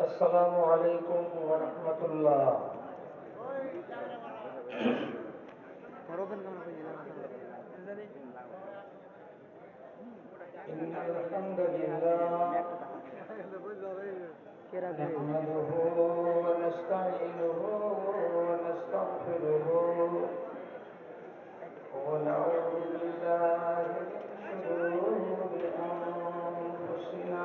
السلام عليكم ورحمة الله. إن الحمد لله نحمده ونستعينه ونستغفره ونعوذ بالله من شرور أنفسنا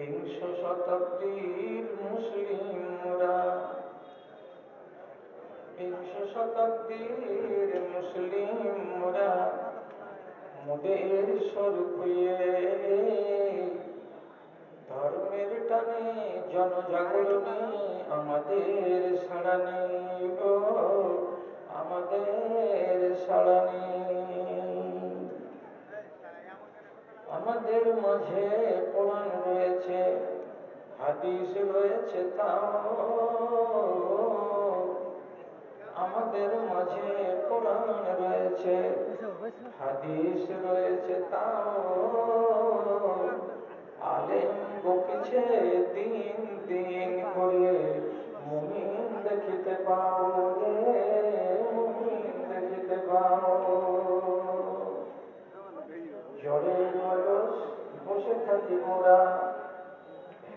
বিংশ শতাব্দীর মুসলিমরা বিংশ শতাব্দীর মুসলিমরা মোদের স্বরূপ ধর্মের টানে জনজাগরণে আমাদের সাড়া নেই আমাদের সাড়া আমাদের মাঝে কোরআন রয়েছে, হাদিস রয়েছে, তাও আমাদের মাঝে কোরআন রয়েছে, হাদিস রয়েছে, তাও আলেম বকিছে দিন দিন করে, মুমিন দেখিতে পাও রে, মুমিন দেখিতে পাও। বয়স থাকি মোরা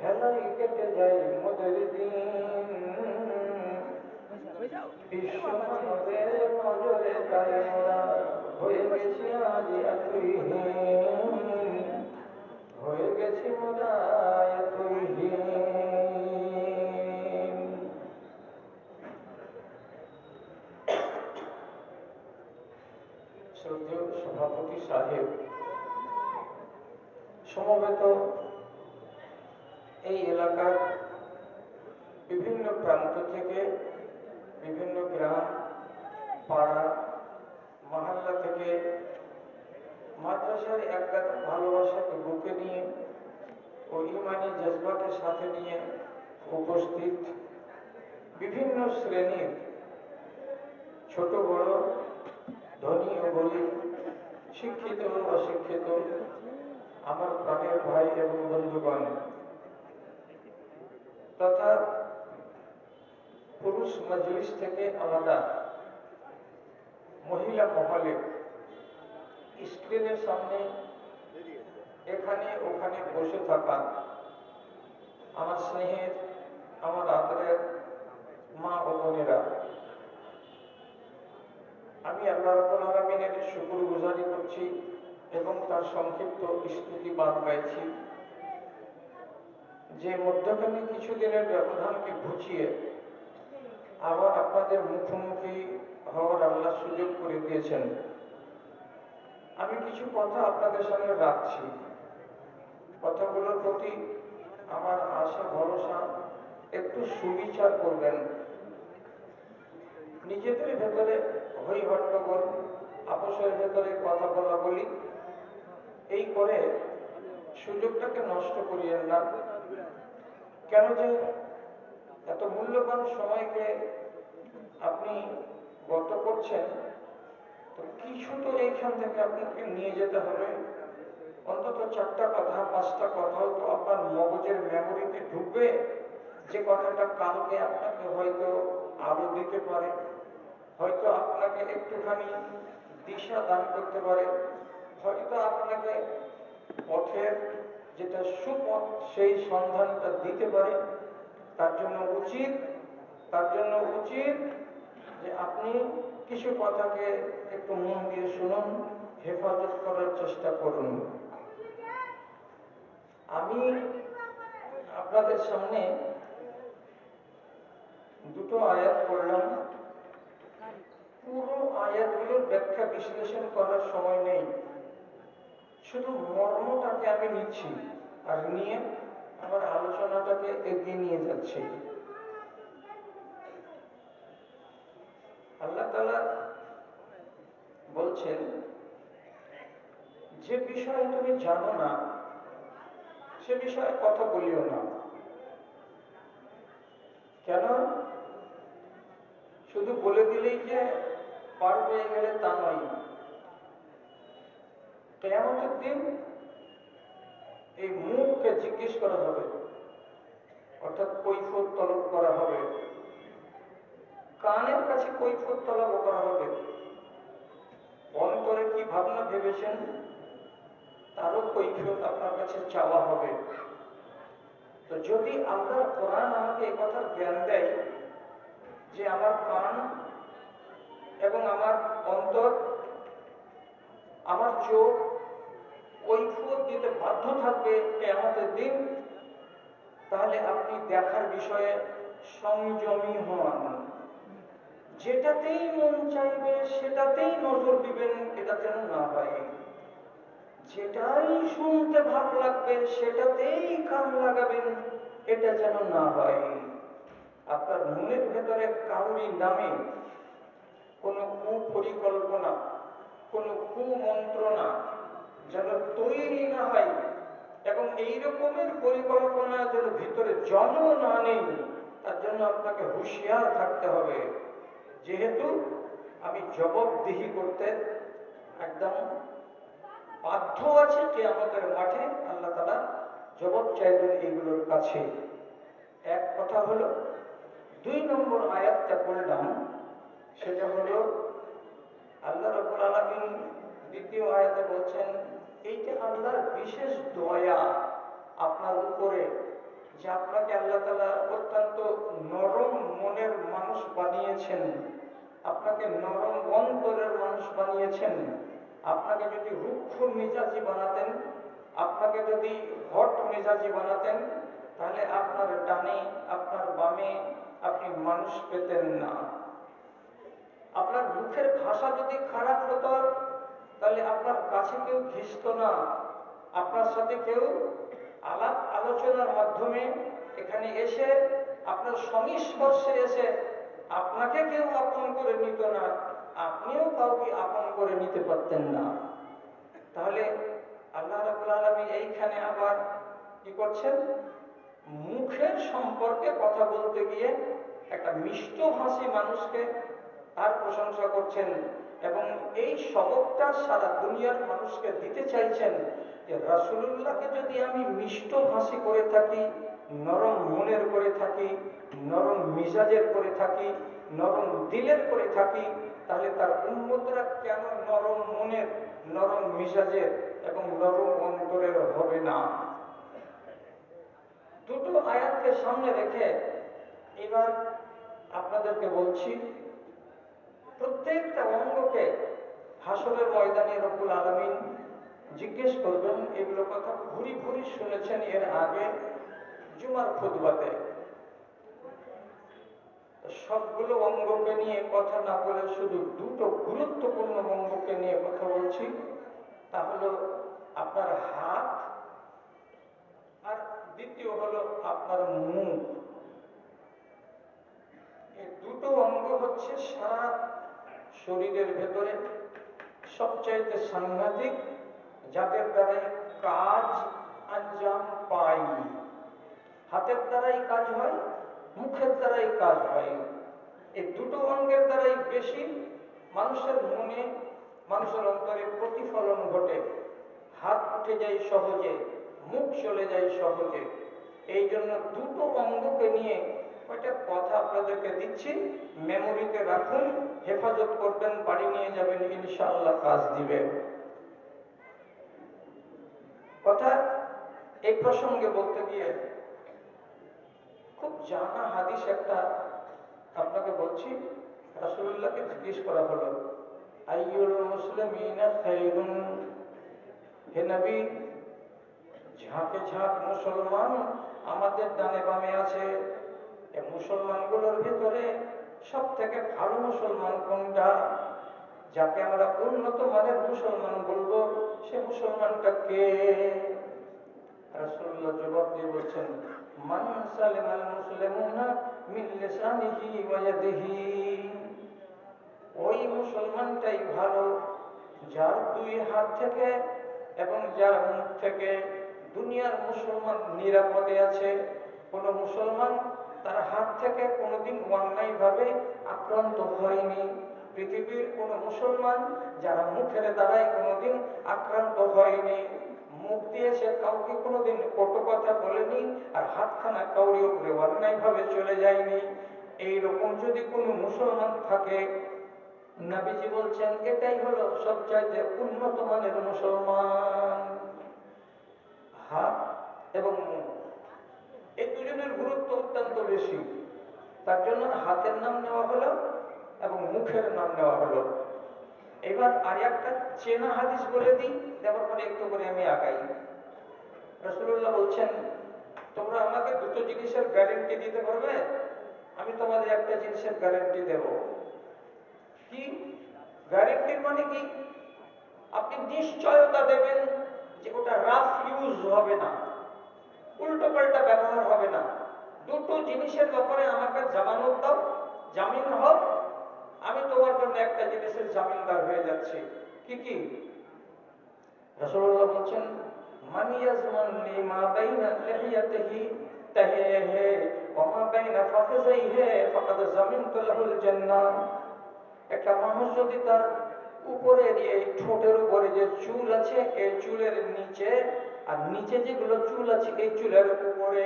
হেলাই কেটে যাই মোদের দিন। হয়ে গেছি আজ এতই হীন হয়ে সভাপতি সাহেব সমবেত এই এলাকার বিভিন্ন প্রান্ত থেকে বিভিন্ন গ্রাম, পাড়া, মহল্লা থেকে মাদ্রাসার একটা ভালোবাসাকে বুকে নিয়ে ও ইমানি জজবাকে সাথে নিয়ে উপস্থিত বিভিন্ন শ্রেণির ছোট, বড়, ধনী ও গরিব, শিক্ষিত অশিক্ষিত আমার প্রাণের ভাই এবং বন্ধুগণ তথা পুরুষ মজলিস থেকে আলাদা মহিলা মহলে স্ক্রিনের সামনে এখানে ওখানে বসে থাকা আমার স্নেহের, আমার আদরের মা ও বোনেরা। আমি আল্লাহ রাব্বুল আলামিনের শুকর গুজারি করছি। এবং তার সংক্ষিপ্ত স্তুতি বাদ গাইছি যে মধ্যখানে কিছুদিনের ব্যবধানকে ঘুচিয়ে আবার আপনাদের মুখোমুখি হওয়ার আল্লাহ সুযোগ করে দিয়েছেন। আমি কিছু কথা আপনাদের সামনে রাখছি। কথাগুলোর প্রতি আমার আশা, ভরসা, একটু সুবিচার করবেন। নিজেদের ভেতরে হই হট্টগোল আপোষের ভেতরে কথা বলা বলি। এই করে সুযোগটাকে নষ্ট করিয়েন না। কেন যে এত মূল্যবান সময়কে আপনি গত করছেন, তো কিছু তো এইখান থেকে আপনাকে নিয়ে যেতে হবে? অন্তত চারটা কথা, পাঁচটা কথাও তো আপনার মগজের মেমোরিতে ঢুকবে। যে কথাটা কালকে আপনাকে হয়তো আলো দিতে পারে, হয়তো আপনাকে একটুখানি দিশা দান করতে পারে। হয়তো আপনাকে পথের যেটা সুপথ, সেই সন্ধানটা দিতে পারে। তার জন্য উচিত, তার জন্য উচিত যে আপনি কিছু কথাকে একটু মন দিয়ে শুনুন, হেফাজত করার চেষ্টা করুন। আমি আপনাদের সামনে দুটো আয়াত পড়লাম। পুরো আয়াতগুলোর ব্যাখ্যা বিশ্লেষণ করার সময় নেই। শুধু মর্মটাকে আমি নিচ্ছি আর নিয়ে আমার আলোচনাটাকে এগিয়ে নিয়ে যাচ্ছি। আল্লাহ বলছেন, যে বিষয়ে তুমি জানো না, সে বিষয়ে কথা বলিও না। কেন? শুধু বলে দিলেই যে পার পেয়ে গেলে তা নয়। কেয়ামতের দিন এই মুখকে জিজ্ঞেস করা হবে। অর্থাৎ কৈফত তলব করা হবে। কানের কাছে কৈফত তলব করা হবে। অন্তরে কি ভাবনা ভেবেছেন? তারও কৈফিয়ত আপনার কাছে চাওয়া হবে। তো যদি আমরা কোরআন আমাকে এই কথার জ্ঞান দেয় যে আমার কান এবং আমার অন্তর, আমার চোখ কৈফিয়ত দিতে বাধ্য থাকবে আমাদের দিন, তাহলে আপনি দেখার বিষয়ে সংযমী হন। যেটাতেই মন চাইবে, সেটাতেই নজর দিবেন, এটা যেন না যেটাই শুনতে ভালো লাগবে, সেটাতেই কান লাগাবেন, এটা যেন না হয় আপনার মনের ভেতরে কাউরি নামে কোনো কুপরিকল্পনা, কোনো কুমন্ত্রণা যেন তৈরি না হয়। এবং এই রকমের পরিকল্পনা যেন ভিতরে জন্ম না নেই, তার জন্য আপনাকে হুঁশিয়ার থাকতে হবে। যেহেতু আমি জবাবদিহি করতে একদম বাধ্য আছে যে আমাদের মাঠে আল্লাহ তালা জবাব চাইবেন এইগুলোর কাছে। এক কথা হলো, দুই নম্বর আয়াতটা পড়লাম সেটা হলো, আল্লাহ রবুল আলমিন দ্বিতীয় আয়াতে বলছেন এইটা আল্লাহর বিশেষ দয়া আপনার উপরে, যে আপনাকে আল্লাহ তালা অত্যন্ত নরম মনের মানুষ বানিয়েছেন, আপনাকে নরম অন্তরের মানুষ বানিয়েছেন, আপনাকে যদি রুক্ষ মেজাজি বানাতেন, আপনাকে যদি হট মেজাজি বানাতেন, তাহলে আপনার ডানে, আপনার বামে আপনি মানুষ পেতেন না। আপনার মুখের ভাষা যদি খারাপ হতো তাহলে আপনার কাছে কেউ ঘিসত না। আপনার সাথে কেউ আলাপ আলোচনার মাধ্যমে এখানে এসে আপনার সংস্পর্শে এসে আপনাকে কেউ আপন করে নিত না, আপনিও কাউকে আপন করে নিতে পারতেন না। তাহলে আল্লাহ রাবুল আলমী এইখানে আবার কি করছেন? মুখের সম্পর্কে কথা বলতে গিয়ে একটা মিষ্ট হাসি মানুষকে তার প্রশংসা করছেন। এবং এই সবকটা সারা দুনিয়ার মানুষকে দিতে চাইছেন যে রাসুল্লাহকে যদি আমি মিষ্ট হাসি করে থাকি, নরম মনের করে থাকি, নরম মিজাজের করে থাকি, নরম দিলের করে থাকি, তাহলে তার উন্মতরা কেন নরম মনের, নরম মিজাজের এবং নরম অন্তরের হবে না? দুটো আয়াতকে সামনে রেখে এবার আপনাদেরকে বলছি প্রত্যেকটা অঙ্গকে হাসরের ময়দানে রব্বুল আলমিন জিজ্ঞেস করবেন, এগুলো কথা ঘুরি ঘুরি শুনেছেন এর আগে জুমার খুদবাতে সবগুলো অঙ্গকে নিয়ে কথা না বলে শুধু দুটো গুরুত্বপূর্ণ অঙ্গকে নিয়ে কথা বলছি, তা হলো আপনার হাত আর দ্বিতীয় হলো আপনার মুখ। এই দুটো অঙ্গ হচ্ছে সারা শরীরের ভেতরে সবচাইতে সাংঘাতিক যাদের দ্বারাই কাজ আঞ্জাম পাই। হাতের দ্বারাই কাজ হয়, মুখের দ্বারাই কাজ হয়। এই দুটো অঙ্গের দ্বারাই বেশি মানুষের মনে, মানুষের অন্তরে প্রতিফলন ঘটে। হাত উঠে যায় সহজে, মুখ চলে যায় সহজে। এই জন্য দুটো অঙ্গকে নিয়ে কয়টা কথা আপনাদেরকে দিচ্ছি। মেমোরিতে রাখুন, হেফাজত করবেন, বাড়ি নিয়ে যাবেন, ইনশাআল্লাহ কাজ দিবে। কথা এই প্রসঙ্গে বলতে গিয়ে খুব জানা হাদিস একটা আপনাকে বলছি, রাসূলুল্লাহকে জিজ্ঞেস করা হলো, আইয়ুল মুসলিমিনা খায়রুন হে নবী, ঝাঁকে ঝাঁক মুসলমান, আমাদের ডানে বামে আছে মুসলমানগুলোর ভিতরে সব থেকে ভালো মুসলমান কোনটা? যাকে আমরা উন্নত মানের মুসলমান বলব, সে মুসলমানটা কে? রাসূলুল্লাহ জবাব দিয়ে বলছেন, মান সালিমাল মুসলিমুনা মিন লিসানিহি ওয়া ইয়াদিহি। ওই মুসলমানটাই ভালো, যার দুই হাত থেকে এবং যার মুখ থেকে দুনিয়ার মুসলমান নিরাপদে আছে। কোন মুসলমান তার হাত থেকে কোনোদিন অন্যায়ভাবে আক্রান্ত হয়নি। পৃথিবীর কোন মুসলমান যারা মুখের দ্বারাই কোনোদিন আক্রান্ত হয়নি, মুখ দিয়ে সে কাউকে কোনোদিন কটু কথা বলেনি আর হাতখানা কাউরি উপরে অন্যায়ভাবে চলে যায়নি। এইরকম যদি কোনো মুসলমান থাকে, নাবিজি বলছেন, এটাই হলো সবচাইতে উন্নত মানের মুসলমান। হাত এবং মুখ। এই দুজনের গুরুত্ব অত্যন্ত বেশি। তার জন্য হাতের নাম নেওয়া হলো এবং মুখের নাম নেওয়া হলো। এবার আর একটা চেনা হাদিস বলে দিই, দেওয়ার পরে একটু করে আমি আগাই। রসুল্লাহ বলছেন, তোমরা আমাকে দুটো জিনিসের গ্যারেন্টি দিতে পারবে, আমি তোমাদের একটা জিনিসের গ্যারেন্টি দেব। কি? গ্যারেন্টির মানে কি? আপনি নিশ্চয়তা দেবেন যে ওটা রাফ ইউজ হবে না। উল্টো পাল্টা ব্যবহার হবে না। দুটো জিনিসের ব্যাপারে আমাকে জামানত দাও, জামিন হোক, আমি তোমার জন্য একটা জিনিসের জামিনদার হয়ে যাচ্ছি। কি কি? বলছেন মা বাইনা লিহিয়াতিহি ওয়া মা বাইনা ফাকাদ জামিনতু লাহুল জান্নাহ। একটা মানুষ যদি তার উপরে এই ঠোঁটের উপরে যে চুল আছে, এই চুলের নিচে আর নিচে যেগুলো চুল আছে, এই চুলের উপরে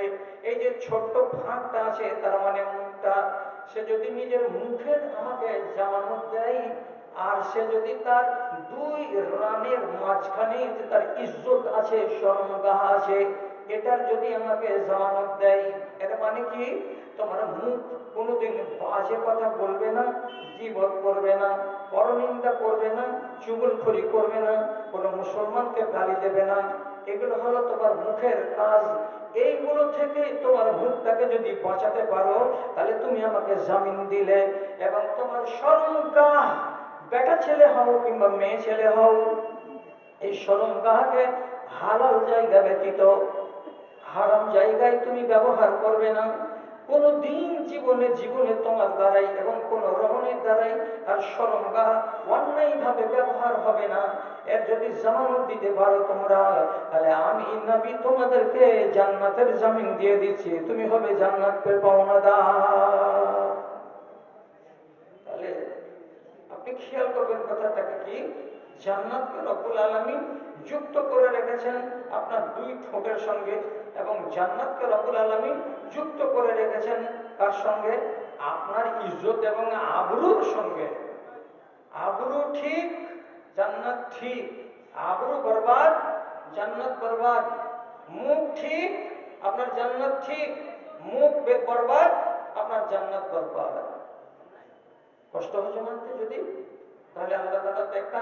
এই যে ছোট্ট ফাঁকটা আছে, তার মানে মুখটা, সে যদি নিজের মুখের আমাকে জামানত দেয়, আর সে যদি তার দুই রানের মাঝখানে যে তার ইজ্জত আছে স্বর্ণগাহ আছে, এটার যদি আমাকে জামানত দেয় এটা মানে কি? তোমার মুখ কোনোদিন বাজে কথা বলবে না জীবত করবে না, পরনিন্দা করবে না চুগলখড়ি করবে না, কোনো মুসলমানকে গালি দেবে না। এগুলো হলো তোমার মুখের কাজ। এইগুলো থেকে তোমার মুখটাকে যদি বাঁচাতে পারো, তাহলে তুমি আমাকে জামিন দিলে এবং তোমার সরমগাহ বেটা ছেলে হও কিংবা মেয়ে ছেলে হও, এই সরমগাহকে হালাল জায়গা ব্যতীত হারাম জায়গায় তুমি ব্যবহার করবে না। কোন দিন জীবনে জীবনে তোমার দ্বারাই এবং কোন রমণের দ্বারাই আর সরমগাহ অন্যায় ভাবে ব্যবহার হবে না। এর যদি জামানত দিতে পারো তোমরা, তাহলে আমি নবী তোমাদেরকে জান্নাতের জামিন দিয়ে দিচ্ছি। তুমি হবে জান্নাতের পাওনাদার। তাহলে আপনি খেয়াল করবেন কথাটাকে কি? জান্নাতকে রব্বুল আলামিন যুক্ত করে রেখেছেন আপনার দুই ঠোঁটের সঙ্গে এবং জান্নাতকে রব্বুল আলামিন যুক্ত করে রেখেছেন তার সঙ্গে? আপনার ইজ্জত এবং আবরুর সঙ্গে। আবরু ঠিক, জান্নাত ঠিক। আবরু বরবাদ, জান্নাত বরবাদ। মুখ ঠিক, আপনার জান্নাত ঠিক। মুখ বরবাদ, আপনার জান্নাত বরবাদ। কষ্ট হচ্ছে মানতে যদি? তাহলে আল্লাহ তাআলা তো একটা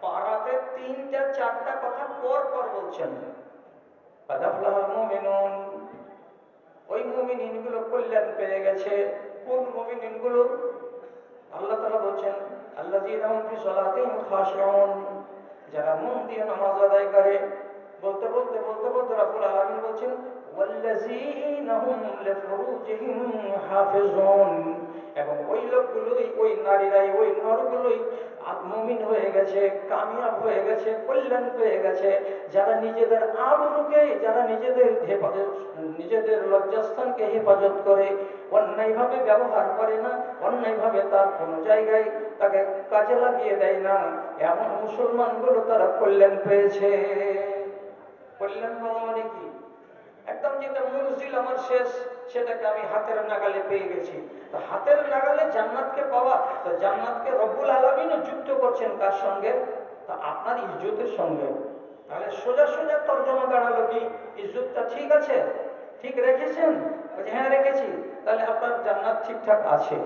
পাড়াতে তিনটা, চারটা কথা পর পর বলছেন। ওই মুমিনিনগুলো কল্যাণ পেয়ে গেছে। কোন মুমিনিনগুলো? আল্লাহ তাআলা বলছেন খাশিউন, যারা মন দিয়ে নামাজ আদায় করে, বলতে বলতে বলতে বলতে রাব্বুল আলামিন বলছেন এবং ওই লোকগুলোই, ওই নারীরাই, ওই নরগুলোই মুমিন হয়ে গেছে, কামিয়াব হয়ে গেছে, কল্যাণ হয়ে গেছে। যারা নিজেদের আবরুকে যারা নিজেদের হেফাজত নিজেদের লজ্জাস্থানকে হেফাজত করে, অন্যায়ভাবে ব্যবহার করে না, অন্যায়ভাবে তার কোনো জায়গায় তাকে কাজে লাগিয়ে দেয় না, এমন মুসলমানগুলো তারা কল্যাণ পেয়েছে। কল্যাণ পাওয়া মানে কি? একদম যেটা মঞ্জিল আমার শেষ। সেটাকে আমি হাতের নাগালে পেয়ে গেছি। তো হাতের নাগালে জান্নাতকে পাওয়া, তো জান্নাতকে রব্বুল আলমিনও যুক্ত করছেন কার সঙ্গে? তা আপনার ইজ্জতের সঙ্গে। তাহলে সোজা সোজা তর্জমা দাঁড়াল কি? ইজ্জতটা ঠিক আছে? ঠিক রেখেছেন? হ্যাঁ রেখেছি। তাহলে আপনার জান্নাত ঠিকঠাক আছে।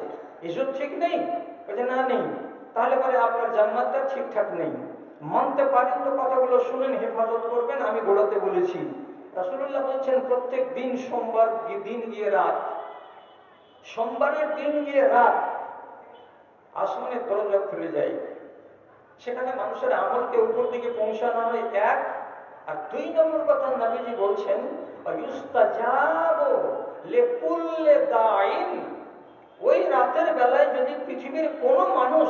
ইজ্জত ঠিক নেই? বলছে, না, নেই। তাহলে পরে আপনার জান্নাতটা ঠিকঠাক নেই। মানতে পারেন তো কথাগুলো শুনেন, হেফাজত করবেন, আমি গোড়াতে বলেছি। রাসূলুল্লাহ বলছেন, প্রত্যেক দিন সোমবার দিন গিয়ে রাত। সোমবারের দিন গিয়ে রাত। আসমানের দরজা খুলে যায়। সেখানে মানুষের আমলকে উপর দিকে পৌঁছানো হয় এক। আর দুই নম্বর কথা নবীজি বলছেন, "অয়ুস্তাজাবু লিকুল্লি দাইন ওই রাতের বেলায় যদি পৃথিবীর কোনো মানুষ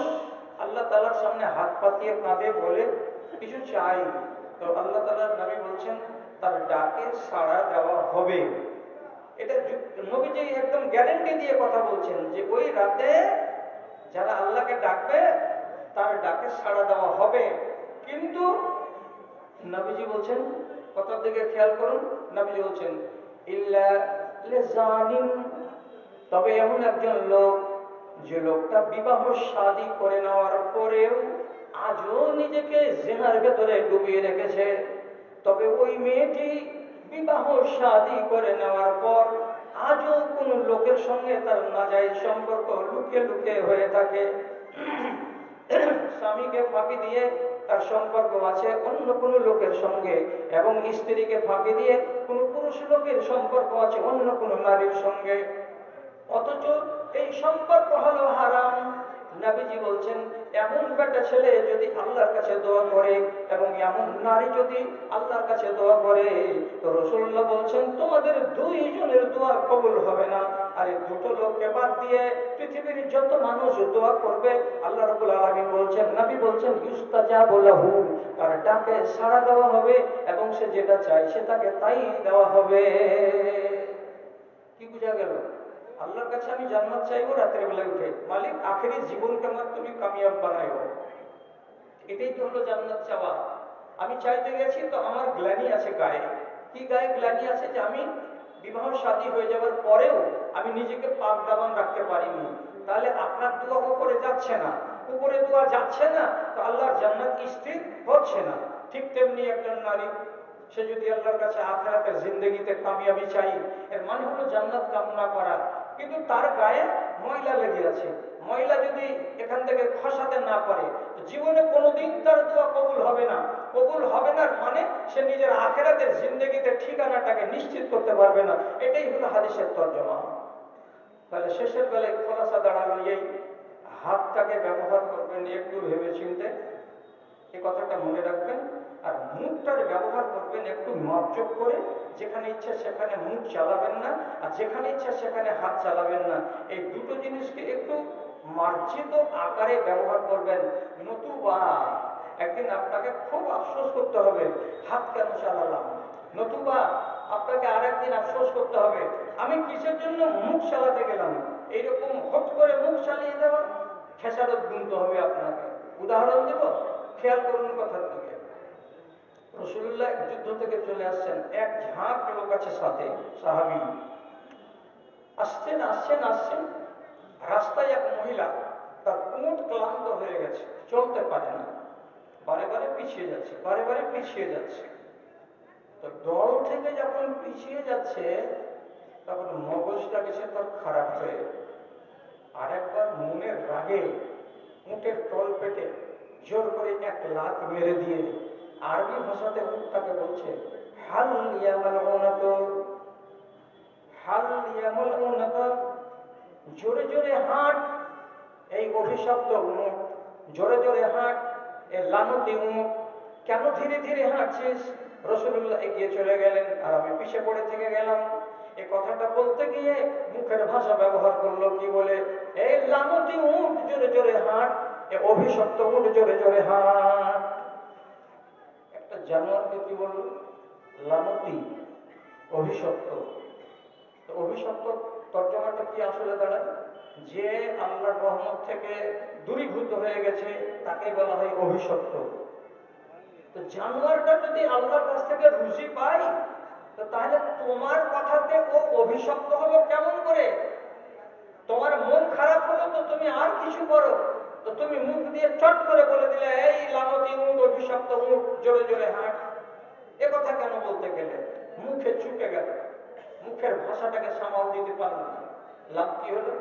আল্লাহ তালার সামনে হাত পাতিয়ে কাঁদে বলে, কিছু চাই? তো আল্লাহ তালার নবী বলছেন তার ডাকে সাড়া দেওয়া হবে। এটা নবীজি একদম গ্যারেন্টি দিয়ে কথা বলছেন যে ওই রাতে যারা আল্লাহকে ডাকবে, তার ডাকে সাড়া দেওয়া হবে। কিন্তু নবীজি বলছেন, কথার দিকে খেয়াল করুন, নবীজি বলছেন, ইল্লা তবে এমন একজন লোক, যে লোকটা বিবাহ শাদী করে নেওয়ার পরেও আজও নিজেকে জেনার ভেতরে ডুবিয়ে রেখেছে। তবে ওই মেয়েটি বিবাহ শাদী করে নেওয়ার পর আজও কোনো লোকের সঙ্গে তার নাজাইজ সম্পর্ক লুকিয়ে লুকিয়ে হয়ে থাকে। স্বামীকে ফাঁকি দিয়ে তার সম্পর্ক আছে অন্য কোনো লোকের সঙ্গে এবং স্ত্রীকে ফাঁকি দিয়ে কোনো পুরুষ লোকের সম্পর্ক আছে অন্য কোনো নারীর সঙ্গে। অথচ এই সম্পর্ক হলো হারাম। নাবিজি বলছেন, এমন বেটা ছেলে যদি আল্লাহর কাছে দোয়া করে এবং এমন নারী যদি আল্লাহর কাছে দোয়া করে, তো রসুল্লাহ বলছেন, তোমাদের দুইজনের দোয়া কবুল হবে না। আর এই দুটো লোককে বাদ দিয়ে পৃথিবীর যত মানুষ দোয়া করবে, আল্লাহ রবুল আলমী বলছেন, নবী বলছেন, ইউস্তাজাবু লাহু। তার ডাকে সাড়া দেওয়া হবে এবং সে যেটা চাই সে তাকে তাই দেওয়া হবে। কি বুঝা গেল? আল্লাহর কাছে আমি জান্নাত চাইব রাতের বেলায় উঠে। মালিক, আখেরি জীবনকে আমার তুমি কামিয়াব বানাইবো এটাই তো হলো জান্নাত চাওয়া। আমি চাইতে গেছি তো আমার গ্লানি আছে গায়ে। কি গায়ে গ্লানি আছে যে আমি বিবাহ শাদী হয়ে যাওয়ার পরেও আমি নিজেকে পাক দাবান রাখতে পারিনি। তাহলে আপনার দোয়া উপরে যাচ্ছে না। উপরে দোয়া যাচ্ছে না, তো আল্লাহর জান্নাত স্থির হচ্ছে না। ঠিক তেমনি একজন নারী, সে যদি আল্লাহর কাছে আখেরাতের জিন্দগিতে কামিয়াবি চাই, এর মানে হলো জান্নাত কামনা করা। কিন্তু তার গায়ে ময়লা লেগে আছে। ময়লা যদি এখান থেকে খসাতে না পারে জীবনে কোনোদিন তার দোয়া কবুল হবে না। কবুল হবে না মানে সে নিজের আখেরাতের জিন্দগিতে ঠিকানাটাকে নিশ্চিত করতে পারবে না। এটাই হলো হাদিসের তর্জমা। তাহলে শেষের বেলায় খোলাসা দাঁড়াল, এই হাতটাকে ব্যবহার করবেন একটু ভেবে চিনতে এই কথাটা মনে রাখবেন। আর মুখটার ব্যবহার করবেন একটু মাপজোক করে, যেখানে ইচ্ছা সেখানে মুখ চালাবেন না, আর যেখানে ইচ্ছা সেখানে হাত চালাবেন না। এই দুটো জিনিসকে একটু মার্জিত আকারে ব্যবহার করবেন। নতুবা একদিন আপনাকে খুব আফসোস করতে হবে, হাত কেন চালালাম? নতুবা আপনাকে আর একদিন আফসোস করতে হবে, আমি কিসের জন্য মুখ চালাতে গেলাম? এইরকম হট করে মুখ চালিয়ে দেওয়া, খেসারত গুনতে হবে আপনাকে। উদাহরণ দেব? খেয়াল করুন কথার থেকে চলে আসছেন এক ঝাঁক লোক আছে সাথে সাহাবি। আসছেন আসছেন আসছেন। রাস্তায় এক মহিলা তার উঁট ক্লান্ত হয়ে গেছে, চলতে পারে না। বারে বারে পিছিয়ে যাচ্ছে, বারে বারে পিছিয়ে যাচ্ছে। তো দল থেকে যখন পিছিয়ে যাচ্ছে, তখন মগজটা গেছে তার খারাপ হয়ে আরেকবার মনের রাগে উঁটের তল পেটে জোর করে এক লাত মেরে দিয়ে আরবি ভাষাতে উটটাকে বলছে, হাল ইয়ামাল উনাত। হাল ইয়ামাল উনাত। জোরে জোরে হাঁট, এই অভিশপ্ত উট জোরে জোরে হাঁট, এ লানতি উট কেন ধীরে ধীরে হাঁটছিস? রসুল্লাহ এগিয়ে চলে গেলেন আর আমি পিছিয়ে পড়ে থেকে গেলাম। এ কথাটা বলতে গিয়ে মুখের ভাষা ব্যবহার করল কি বলে? এই লামতি উঠ জোরে জোরে হাঁট, এ অভিশপ্ত উঠ জোরে জোরে হাঁট। জানোয়ারকে কি বলল লামতি অভিশপ্ত। অভিশপ্ত তর্জমাটা কি আসলে দাঁড়ায়? যে আল্লাহর রহমত থেকে দূরীভূত হয়ে গেছে তাকে বলা হয় অভিশপ্ত। তো জানোয়ারটা যদি আল্লাহর কাছ থেকে রুজি পায়, তো তাহলে তোমার কথাতে ও অভিশপ্ত হলো কেমন করে? তোমার মন খারাপ হলো তো তুমি আর কিছু করো? তো তুমি মুখ দিয়ে চট করে বলে দিলে, এই লামতি উঠ অভিশপ্ত উঠ জোরে জোরে হাঁট। এ কথা কেন বলতে গেলে? মুখে চুকে গেল। মুখের ভাষাটাকে সামাল দিতে পারল না। লাভ কি হলো?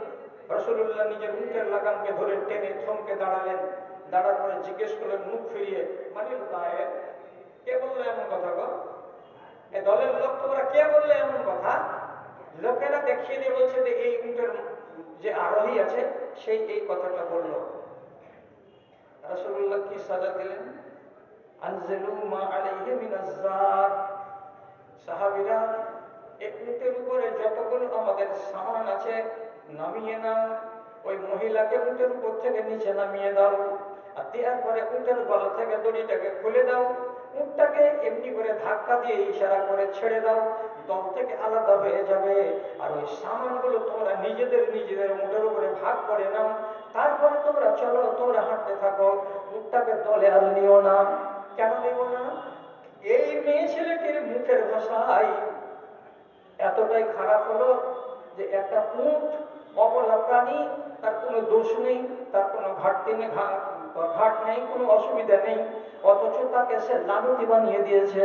রসুল্লাহ নিজের মুখের লাগামকে ধরে টেনে থমকে দাঁড়ালেন। দাঁড়ার পরে জিজ্ঞেস করলেন, মুখ ফিরিয়ে? তাহে কে বলল এমন কথা গো? এ দলের লোক, তোমরা কে বললে এমন কথা? লোকেরা দেখিয়ে দিয়ে বলছে যে এই উটের যে আরোহী আছে, সেই এই কথাটা বলল। রাসূলুল্লাহ কি সাজা দিলেন? আনজিলু আমাদের সামান আছে, নামিয়ে নাও। ওই মহিলাকে উপর থেকে নিচে নামিয়ে দাও। আর দেওয়ার পরে উটের গলা থেকে দড়িটাকে খুলে দাও। উটটাকে এমনি করে ধাক্কা দিয়ে ইশারা করে ছেড়ে দাও দল থেকে আলাদা হয়ে যাবে। আর ওই সামানগুলো তোমরা নিজেদের নিজেদের উটের উপরে ভাগ করে নাও। তারপরে তোমরা চলো, তোমরা হাঁটতে থাকো। উটটাকে দলে আর নিও না। কেন নিও না? এই মেয়ে ছেলেটির মুখের ভাষায় এতটাই খারাপ হলো যে একটা উট, অবলা প্রাণী, তার কোনো দোষ নেই, তার কোনো ঘাটতি নেই। ঘাট নেই, কোনো অসুবিধা নেই। অথচ তাকে সে লানতি বানিয়ে দিয়েছে।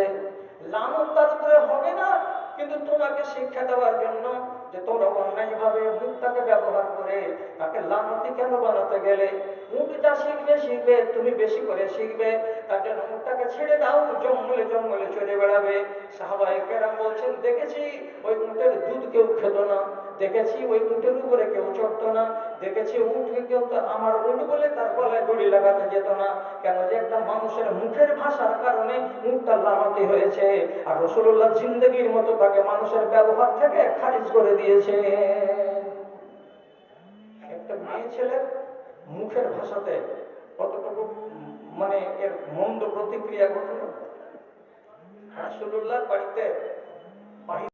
লানত তার উপরে হবে না, কিন্তু তোমাকে শিক্ষা দেওয়ার জন্য যে তোমরা অন্যায়ভাবে মুখটাকে ব্যবহার করে তাকে লানতি কেন বানাতে গেলে? মুখ যা শিখবে শিখবে, তুমি বেশি করে শিখবে, তার জন্য মুখটাকে ছেড়ে দাও, জঙ্গলে জঙ্গলে চলে বেড়াবে। সাহাবাই কেরাম বলছেন, দেখেছি, ওই উটের দুধ কেউ খেত না। দেখেছি ওই উটের উপরে কেউ চড়তো না। দেখেছি উঠে কেউ আমার উঠ বলে তার গলায় দড়ি লাগাতে যেত না। কেন যে একটা মানুষের মুখের ভাষার কারণে মুখটা লাগাতে হয়েছে। আর রসুল্লাহ জিন্দগির মতো তাকে মানুষের ব্যবহার থেকে খারিজ করে দিয়েছে। একটা মেয়ে ছেলের মুখের ভাষাতে কতটুকু মানে এর মন্দ প্রতিক্রিয়া ঘটলো? রাসূলুল্লাহর বাড়িতে